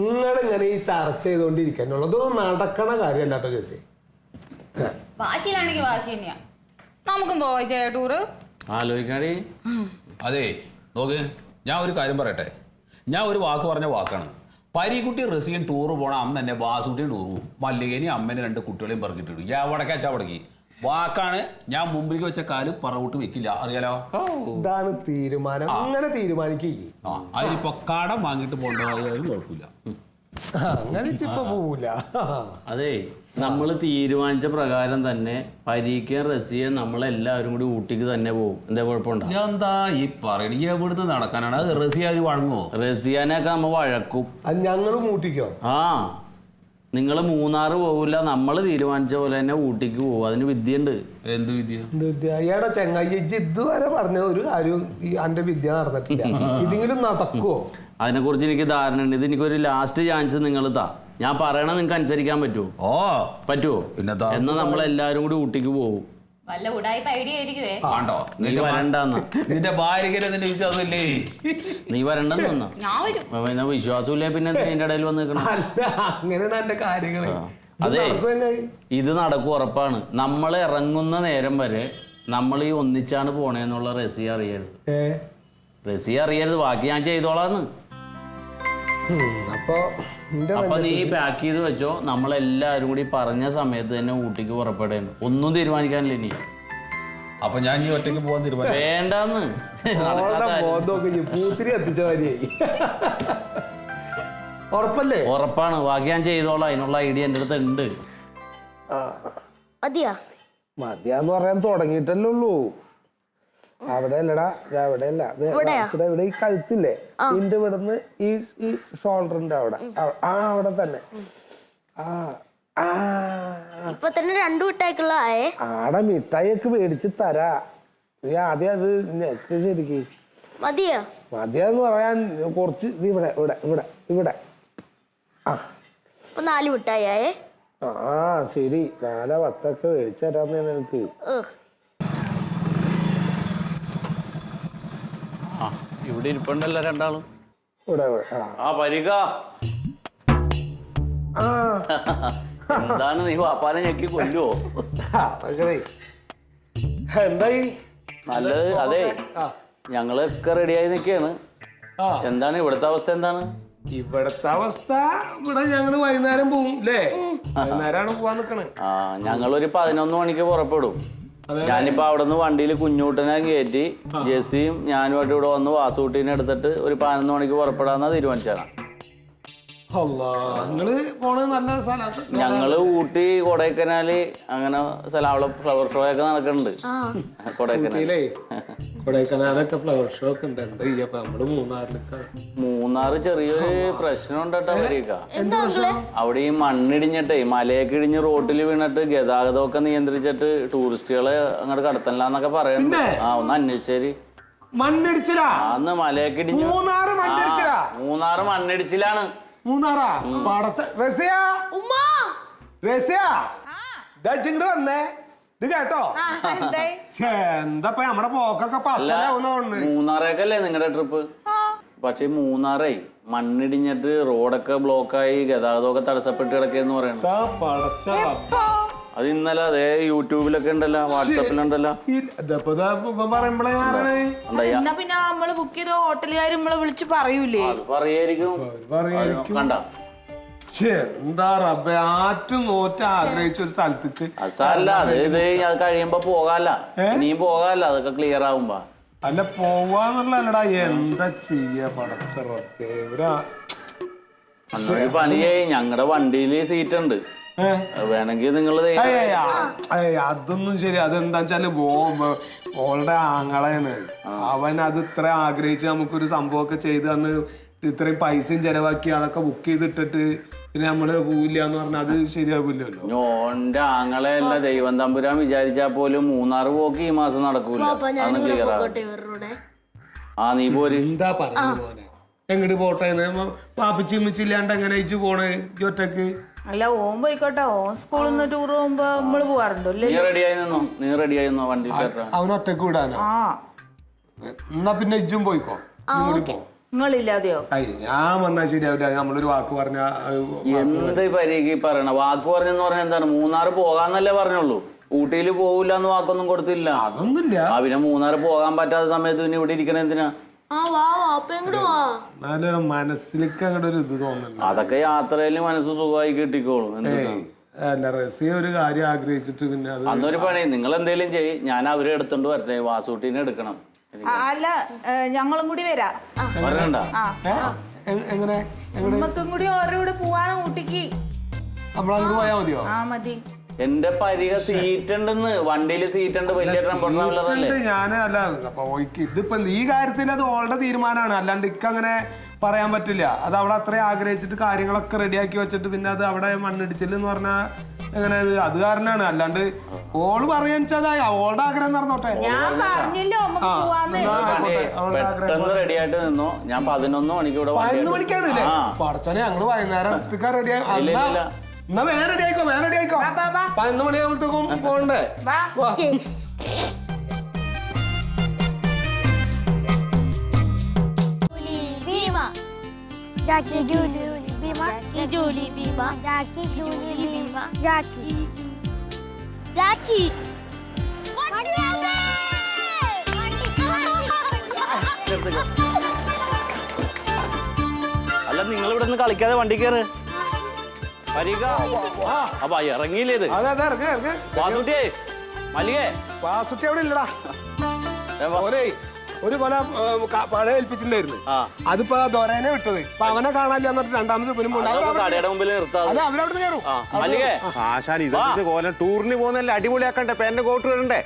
നിങ്ങളിങ്ങനെ ഈ ചർച്ച ചെയ്തുകൊണ്ടിരിക്കാനുള്ളൂ അതൊന്നും നടക്കണ കാര്യമല്ല കേട്ടോ ജോസി. വാശിയിലാണെങ്കിൽ വാശി തന്നെയാ. നമുക്കും പോവാ ജയ ടൂറ്. ആലോചിക്കാടി. അതെ നോക്ക് ഞാൻ ഒരു കാര്യം പറയട്ടെ. ഞാൻ ഒരു വാക്ക് പറഞ്ഞ വാക്കാണ്. പരീക്കുട്ടി റസിയൻ ടൂറ് പോണ അന്ന് തന്നെ വാസുകുട്ടിയും ടൂർ പോകും മല്ലികേനി അമ്മേനെ രണ്ട് കുട്ടികളെയും പറക്കിട്ടിടും എവിടക്കാ ചവിടക്കി? വാക്കാണ് ഞാൻ മുമ്പിലേക്ക് വെച്ച കാൽ പറവോട്ട് വെക്കില്ല. അറിയാലോ? ഇതാണ് തീരുമാനം. അങ്ങനെ തീരുമാനിക്കുകയും ആ അതിനിപ്പോ കടം വാങ്ങിയിട്ട് പോകേണ്ടതായാലും കുഴപ്പമില്ല. അങ്ങനെ ഇപ്പൊ പോവില്ല അതെ നമ്മൾ തീരുമാനിച്ച പ്രകാരം തന്നെ പരീക്ക റസിയെ നമ്മളെല്ലാവരും കൂടി ഊട്ടിക്ക് തന്നെ പോകും എന്താ കുഴപ്പമുണ്ടോ? എന്താ ഈ പറയണ ഈ എവിടുന്ന് നടക്കാനാണ്? അത് റസിയ വഴങ്ങുമോ റസിയാനൊക്കെ നമ്മൾ വഴക്കും. അത് ഞങ്ങൾ മൂട്ടിക്കോ ആ. നിങ്ങൾ മൂന്നാറ് പോകില്ല നമ്മൾ തീരുമാനിച്ച പോലെ തന്നെ ഊട്ടിക്ക് പോകും അതിന് വിദ്യയുണ്ട്. എന്ത് വിദ്യ? എന്ത് വിദ്യ? ഈയുടെ ചെങ്ങായി. ഇജ്ജ് ഇതുവരെ പറഞ്ഞ ഒരു കാര്യവും ഈ അന്റെ വിദ്യ നടന്നിട്ടില്ല. ഇതെങ്കിലും നടക്കുവോ? അതിനെക്കുറിച്ച് എനിക്ക് ധാരണ ഉണ്ട് ഇത് എനിക്കൊരു ലാസ്റ്റ് ചാൻസ് നിങ്ങൾ താ. ഞാൻ പറയണ നിങ്ങൾക്ക് അനുസരിക്കാൻ പറ്റുമോ ഓ. പറ്റുമോ എന്നാ നമ്മൾ എല്ലാരും കൂടി ഊട്ടിക്ക് പോകും വല്ല ഉടായ്പ ഐഡിയ ആയിരിക്കുവേ. ആണ്ടോ നീ നിന്റെ ഭാ- വരണ്ടെന്ന. നിന്റെ ഭാര്യയ്ക്ക് നിന്റെ വിശ്വാസമില്ലേ? നീ വരണ്ടെന്ന് ഞാൻ വരും. പിന്നെ വിശ്വാസമില്ലേ പിന്നെ എന്തിനാ ഇതിന്റെ ഇടയിൽ വന്ന് നിൽക്കണം അല്ല അങ്ങനെയാണ് എന്റെ കാര്യങ്ങൾ ഇത് അതെ. ഇത് നടക്കും ഉറപ്പാണ്. നമ്മൾ ഇറങ്ങുന്ന നേരം വരെ നമ്മൾ ഈ ഒന്നിച്ചാണ് പോണേന്നുള്ള റസി അറിയരുത്. റെസി അറിയരുത്. ബാക്കി ഞാൻ ചെയ്തോളാന്ന്. അപ്പൊ അപ്പൊ നീ പാക്ക് ചെയ്ത് വെച്ചോ. നമ്മളെല്ലാരും കൂടി പറഞ്ഞ സമയത്ത് തന്നെ ഊട്ടിക്ക് പുറപ്പെടേണ്ട ഒന്നും തീരുമാനിക്കാനില്ല ഇനി. അപ്പൊ ഞാൻ ഈ ഒറ്റയ്ക്ക് പോകാൻ തീരുമാനം വേണ്ടെന്ന്. ഇനി പൂത്തിരി എത്തിച്ച മാതിരിയായി. ഉറപ്പല്ലേ? ഉറപ്പാണ്. ബാക്കി ഞാൻ ചെയ്തോളാം. അതിനുള്ള ഐഡിയ എന്റെ അടുത്ത് ഉണ്ട്. മതിയാ? മതിയാന്ന് പറയാൻ തുടങ്ങിയിട്ടല്ലേ ഉള്ളൂ. അവിടെ അല്ലടാ അവിടെ അല്ല ഇവിടെ ഈ കഴുത്തില്ലേ? ഇതിന്റെ ഇവിടുന്ന് ഈ ഈ ഷോൾഡറിന്റെ അവിടെ. ആ അവിടെ തന്നെ. ആ ഇപ്പൊ തന്നെ രണ്ടു മിഠായിക്കുള്ള ആടെ മിഠായിയൊക്കെ മേടിച്ച് തരാ. നീ ആദ്യം അത് ഞെക്ക് ശരിക്ക്. മതിയോ? മതിയെന്ന് പറയാൻ കുറച്ച് ഇവിടെ ഇവിടെ ഇവിടെ ഇവിടെ. ആ. നാല് മിഠായി ആ ശരി. നാലാ പത്തൊക്കെ മേടിച്ചു തരാന്ന് നിനക്ക് ഏഹ്. ആ ഇവിടെ ഇരിപ്പുണ്ടല്ലോ രണ്ടാളും. ഇവിടെ ഇവിടെ ആ. ആ പരിക ആ. എന്താണ് നീ വാപ്പാനെ ഞെക്കി കൊല്ലുവോ? ആ. എന്തായി? നല്ലത് അതെ. ആ. ഞങ്ങളൊക്കെ റെഡിയായി നിൽക്കുകയാണ് ആ. എന്താണ് ഇവിടുത്തെ അവസ്ഥ എന്താണ്? ഇവിടത്തെ അവസ്ഥ ഇവിടെ ഞങ്ങൾ വൈകുന്നേരം പോവും അല്ലേ വൈകുന്നേരമാണ് പോവാൻ നിക്കണേ. ആ ഞങ്ങളൊരു പതിനൊന്ന് മണിക്ക് പുറപ്പെടും. ഞാനിപ്പോ അവിടെ നിന്ന് വണ്ടിയിൽ കുഞ്ഞൂട്ടനെ കയറ്റി ജെസ്സിയും ഞാനുമായിട്ട് ഇവിടെ വന്ന് വാസുകുട്ടീനെ എടുത്തിട്ട് ഒരു പതിനൊന്ന് മണിക്ക് പുറപ്പെടാന്നാ തീരുമാനിച്ചാണ് നിങ്ങൾ പോണത് നല്ല സ്ഥലത്ത് ഞങ്ങൾ ഊട്ടി കൊടൈക്കനാല് അങ്ങനെ സ്ഥലം അവിടെ ഫ്ലവർ ഷോ ഒക്കെ നടക്കുന്നുണ്ട് കൊടൈക്കനാല്. കൊടൈക്കനാലൊക്കെ ഫ്ലവർ ഷോ ഒക്കെ ഉണ്ട്. എന്താ ചെയ്യപ്പ നമ്മൾ മൂന്നാറിലൊക്കെ. മൂന്നാറ് ചെറിയൊരു പ്രശ്നം ഉണ്ടട്ടോ അങ്കിളെ അവിടെ? ഈ മണ്ണിടിഞ്ഞിട്ടേ മലയൊക്കെ ഇടിഞ്ഞ് റോട്ടിൽ വീണിട്ട് ഗതാഗതമൊക്കെ നിയന്ത്രിച്ചിട്ട് ടൂറിസ്റ്റുകളെ അങ്ങോട്ട് കടത്തണില്ലാന്നൊക്കെ പറയുന്നുണ്ട് ആ ഒന്ന് അന്വേഷിച്ചേരി. മണ്ണിടിച്ചിലാ? അന്ന് മലയൊക്കെ ഇടിഞ്ഞു മൂന്നാറ് മണ്ണിടിച്ചിലാ? ആ, മൂന്നാറ് മണ്ണിടിച്ചിലാണ്. മൂന്നാറാ? പടച്ച റസിയ? ഉമ്മ! റസിയ? ഇങ്ങോട്ട് വന്നേ. ഇത് കേട്ടോ? ഛേ, എന്താ നമ്മുടെ പോക്കൊക്കെ മൂന്നാറേക്കല്ലേ നിങ്ങളുടെ ട്രിപ്പ്? പക്ഷെ മൂന്നാറേ മണ്ണിടിഞ്ഞിട്ട് റോഡൊക്കെ ബ്ലോക്കായി ഗതാഗതമൊക്കെ തടസ്സപ്പെട്ട് കിടക്കുന്നു പറയണം പടച്ച അത് ഇന്നലെ അതേ യൂട്യൂബിലൊക്കെ ഉണ്ടല്ലോ വാട്സപ്പിലുണ്ടല്ലോ. എന്നാ പിന്നെ നമ്മൾ ബുക്ക് ചെയ്ത ഹോട്ടലുകാർ നമ്മളെ വിളിച്ച് പറയൂലേ? അത് പറയായിരിക്കും. പറയായിരിക്കും. കണ്ട? ഛേ, എന്താ റബ്ബേ ആറ്റും നോറ്റ് ആഗ്രഹിച്ച ഒരു സ്ഥലത്തേക്ക്. അത് സാരല്ല അത് ഇത് അത് കഴിയുമ്പോ പോകാല്ല. ഇനിയും പോകാല്ല അതൊക്കെ ക്ലിയർ ആവുമ്പോ. അല്ല പോവാന്നുള്ളല്ലടാ എന്താ ചെയ്യാ പടച്ച റബ്ബേ ഞങ്ങളുടെ വണ്ടിയിൽ സീറ്റ് ഉണ്ട്? വേണമെങ്കിൽ നിങ്ങൾ അതൊന്നും ശരി. അതെന്താ വെച്ചാൽ ഓളുടെ ആങ്ങളാണ്. അവൻ അത് ഇത്ര ആഗ്രഹിച്ച് നമുക്കൊരു സംഭവമൊക്കെ ചെയ്ത് തന്ന് ഇത്രയും പൈസയും ചെലവാക്കി അതൊക്കെ ബുക്ക് ചെയ്തിട്ടിട്ട് പിന്നെ നമ്മൾ പോവില്ല എന്ന് പറഞ്ഞാൽ അത് ശരിയാവില്ലല്ലോ. ഞോന്റെ ആങ്ങളെ അല്ല ദൈവം തമ്പുരാൻ വിചാരിച്ചാ പോലും മൂന്നാറ് പോക്ക് ഈ മാസം നടക്കൂല. അന്ന് ക്ലിയർ ആ നീ പോര്. എന്താ പറയുന്നത് മോനെ? എങ്ങോട്ട് പോട്ടെ? പാപ്പിച്ചിമ്മിച്ചില്ലാണ്ട് എങ്ങനെ അയച്ചു പോണേ? ഒറ്റയ്ക്ക്? അല്ല ഓൻ പോയിക്കോട്ടെ. ഓൻ സ്കൂളിൽ നിന്ന് ടൂർ പോകുമ്പോ നമ്മൾ പോവാറുണ്ടോ അല്ലേ? നീ റെഡിയായി നിന്നോ? നീ റെഡിയായി നിന്നോ വണ്ടി കയറാൻ അവൻ ഒറ്റയ്ക്ക് വിടാനോ? ആ. എന്നാ പിന്നെ ഇജ്ജും പോയിക്കോ? ആ നീ കൂടി ഓക്കെ പോ. നിങ്ങളില്ലാതെയോ? ഐ ഞാൻ വന്നാൽ ശരിയാവില്ല നമ്മളൊരു വാക്ക് പറഞ്ഞ എന്ത് പരീക്ഷ പറയണ? വാക്ക് പറഞ്ഞെന്ന് പറഞ്ഞ എന്താണ്? മൂന്നാർ പോകാന്നല്ലേ പറഞ്ഞുള്ളൂ. ഊട്ടിയിൽ പോകില്ല എന്ന് വാക്കൊന്നും കൊടുത്തില്ല. അതൊന്നുമില്ല. ആ പിന്നെ മൂന്നാർ പോകാൻ പറ്റാത്ത സമയത്ത് പിന്നെ ഇവിടെ ഇരിക്കണ എന്തിനാ? മനസ്സിലേക്ക് അങ്ങോട്ട് ഒരു ഇത് തോന്നുന്നുണ്ട്. അതൊക്കെ യാത്രയിൽ മനസ്സ് സുഖമായി കിട്ടിക്കോളും. എന്ത് അല്ല റസിയ ഒരു കാര്യം ആഗ്രഹിച്ചിട്ട് പിന്നെ അത് അന്നൊരു പണി നിങ്ങൾ എന്തേലും ചെയ്യ്. ഞാൻ അവരെ എടുത്തോണ്ട് വരട്ടെ വാസൂട്ടീനെ എടുക്കണം. ആ, അല്ല ഏ, ഞങ്ങളും കൂടി വരാം. വരണ്ട. ആ ഏ? എ- എങ്ങനെ? നമ്മക്കും കൂടി ഓരോ കൂടെ പോവാൻ ഊട്ടിക്ക്. നമ്മളങ്ങോട്ട് പോയാൽ മതിയോ? ആ മതി. എന്റെ പരിക സീറ്റ് ഉണ്ടെന്ന് വണ്ടിയിൽ സീറ്റ് ഉണ്ട് വലിയ ടെമ്പോ അല്ലേ അപ്പൊ ഇതിപ്പോ ഈ കാര്യത്തിൽ അത് ഓളുടെ തീരുമാനമാണ്. അല്ലാണ്ട് ഇക്ക് അങ്ങനെ പറയാൻ പറ്റില്ല. അത് അവിടെ അത്രയും ആഗ്രഹിച്ചിട്ട് കാര്യങ്ങളൊക്കെ റെഡിയാക്കി വെച്ചിട്ട് പിന്നെ അത് അവിടെ മണ്ണിടിച്ചില്ലെന്ന് പറഞ്ഞാൽ എങ്ങനെ അത് അത് കാരണമാണ് അല്ലാണ്ട് ഓൾ പറയാൻ വെച്ചാൽ ഓളുടെ ആഗ്രഹം നടന്നോട്ടെ. ഞാൻ പറഞ്ഞല്ലോ. നമുക്ക് പോവാന്ന്. ആ, പണി ആയിക്കോട്ടെ. അവളുടെ ആഗ്രഹം പെട്ടെന്ന് റെഡി ആയിട്ട് നിന്നോ. ഞാൻ പതിനൊന്ന് മണിക്ക് ഇവിടെ പതിനൊന്ന് മണിക്കാണ് ആ. പടച്ചോനെ ഞങ്ങൾ വൈകുന്നേരം എത്തിക്കാൻ എന്നാ വേറെ റെഡി ആയിക്കോ വേറെ റെഡി ആയിക്കോ. പതിനൊന്ന് മണിയാകുമ്പോഴത്തേക്കും പോകണ്ടേ വാ വാ Bima. Jackie Julie Bima. Jackie Julie Bima. Jackie Julie Bima. Jackie. Jackie. അല്ല നിങ്ങൾ ഇവിടെ നിന്ന് കളിക്കാതെ വണ്ടി കയറ് പരീക്ഷ അപ്പൊ ഇറങ്ങിയില്ലേ ഇത്? അതെ അതെ ഇറങ്ങ ഇറങ്ങ. വാസൂട്ടിയേ മല്ലികേ. വാസുട്ടി അവിടെ ഇല്ലടാ. ഓരേ ഒരു കൊല ക- ഏൽപ്പിച്ചിട്ടുണ്ടായിരുന്നു. ആ. അതിപ്പോ ദോരേനെ വിട്ടത്. അപ്പൊ അവനെ കാണാനില്ല എന്നിട്ട് രണ്ടാമത് പിന്നെ മുന്നേ അതൊക്കെ കടയുടെ മുമ്പിൽ നിർത്താതെ. അല്ല അവരവിടെ കയറും? ആ മല്ലികേ. ആശാൻ ഇതൊക്കെ കോലം. ടൂറിന് പോകുന്നല്ലേ അടിപൊളിയാക്കണ്ടേ? പേന്റെ കോട്ട് വരണ്ടേ?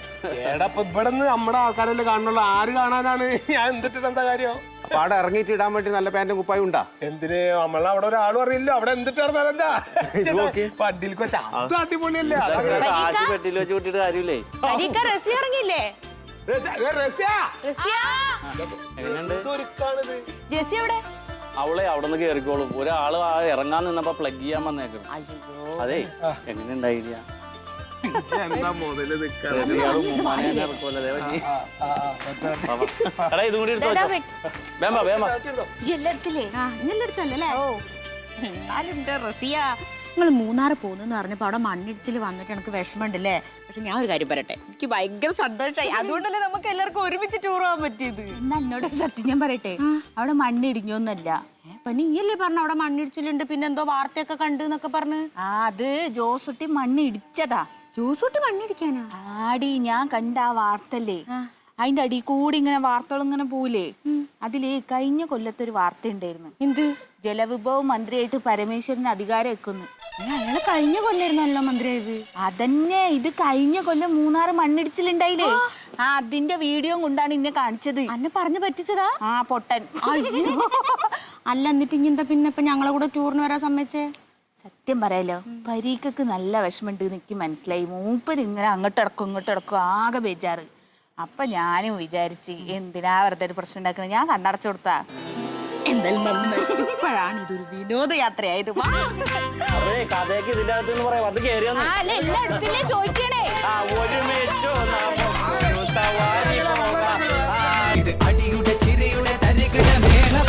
ഏടാ ഇപ്പൊ ഇവിടെ നിന്ന് നമ്മുടെ ആൾക്കാരല്ലേ കാണുള്ളൂ ആര് കാണാനാണ്? ഞാൻ എന്തിട്ടിട്ട് എന്താ കാര്യം? അവിടെ ഇറങ്ങിയിട്ട് ഇടാൻ വേണ്ടി നല്ല പാന്റും കുപ്പായും ഉണ്ടാ? എന്തിന്? നമ്മളെ അവിടെ ഒരാളും അറിയില്ല. അവിടെ എന്തിട്ടാണ് വണ്ടിയിൽ വെച്ച അത് അടിപൊളിയല്ലേ? വെച്ച് വിട്ടിട്ട് കാര്യമില്ലേ? ഇറങ്ങിയില്ലേ? എവിടെ? അവളെ അവിടെ നിന്ന് കയറിക്കോളും ഒരാൾ ഇറങ്ങാൻ നിന്നപ്പോ പ്ലഗ് ചെയ്യാൻ വന്നേക്കും അതെ എങ്ങനെയുണ്ടായില്ല എന്താ മുതൽ എടാ ഇതും കൂടി എടുത്ത് വെച്ചോ. വേമ്പ വേമ്പ എല്ലായിടത്തില്ലേ ആ എല്ലായിടത്തല്ലേ ഓ എന്നാലുണ്ട് റസിയ നിങ്ങൾ മൂന്നാർ പോകുന്നെന്ന് പറഞ്ഞപ്പോ അവിടെ മണ്ണിടിച്ചിൽ വന്നിട്ട് എനിക്ക് വിഷമമുണ്ടല്ലേ? പക്ഷെ ഞാൻ ഒരു കാര്യം പറയട്ടെ. എനിക്ക് ഭയങ്കര സന്തോഷമായി അതുകൊണ്ടല്ലേ നമുക്ക് എല്ലാവർക്കും ഒരുമിച്ച് ടൂർ പോകാൻ പറ്റിയത്. എന്നാ എന്നോട് സത്യം ഞാൻ പറയട്ടെ? അവിടെ മണ്ണിടിഞ്ഞൊന്നല്ല അപ്പൊ നീയല്ലേ പറഞ്ഞ അവിടെ മണ്ണിടിച്ചിലുണ്ട് പിന്നെന്തോ വാർത്തയൊക്കെ കണ്ടു എന്നൊക്കെ പറഞ്ഞ്? ആ അത് ജോസുട്ടി മണ്ണ് ജോസുട്ടി മണ്ണിടിക്കാനാ ആടി ഞാൻ കണ്ട ആ വാർത്തല്ലേ? അതിന്റെ അടി കൂടി ഇങ്ങനെ വാർത്തകൾ ഇങ്ങനെ പോവില്ലേ അതിൽ കഴിഞ്ഞ കൊല്ലത്തെ ഒരു വാർത്ത ഉണ്ടായിരുന്നു എന്ത്? ജലവിഭവ മന്ത്രിയായിട്ട് പരമേശ്വരന് അധികാരം വെക്കുന്നു അയാൾ കഴിഞ്ഞ കൊല്ലായിരുന്നല്ലോ മന്ത്രിയായത്. അതന്നെ ഇത് കഴിഞ്ഞ കൊല്ലം മൂന്നാറ് മണ്ണിടിച്ചിലുണ്ടായില്ലേ? ആ. അതിന്റെ വീഡിയോ കൊണ്ടാണ് ഇന്നെ കാണിച്ചത്. അന്നെ പറഞ്ഞു പറ്റിച്ചതാ? ആ പൊട്ടൻ. അല്ല എന്നിട്ട് ഇനി എന്താ പിന്നെ ഇപ്പൊ ഞങ്ങളെ കൂടെ ടൂറിന് വരാൻ സമ്മതിച്ചേ? സത്യം പറയാലോ പരീക്കക്ക് നല്ല വിഷമമുണ്ട് എനിക്ക് മനസ്സിലായി. മൂപ്പർ ഇങ്ങനെ അങ്ങോട്ട് ഇടക്കും ഇങ്ങോട്ട് ഇടക്കും ആകെ ബേജാറ്. അപ്പൊ ഞാനും വിചാരിച്ച് എന്തിനാ വെറുതെ ഒരു പ്രശ്നം ഉണ്ടാക്കുന്നത് ഞാൻ കണ്ണടച്ചു കൊടുത്താ. ഇത് അടിയുടെ ചിരിയുടെ മേളം.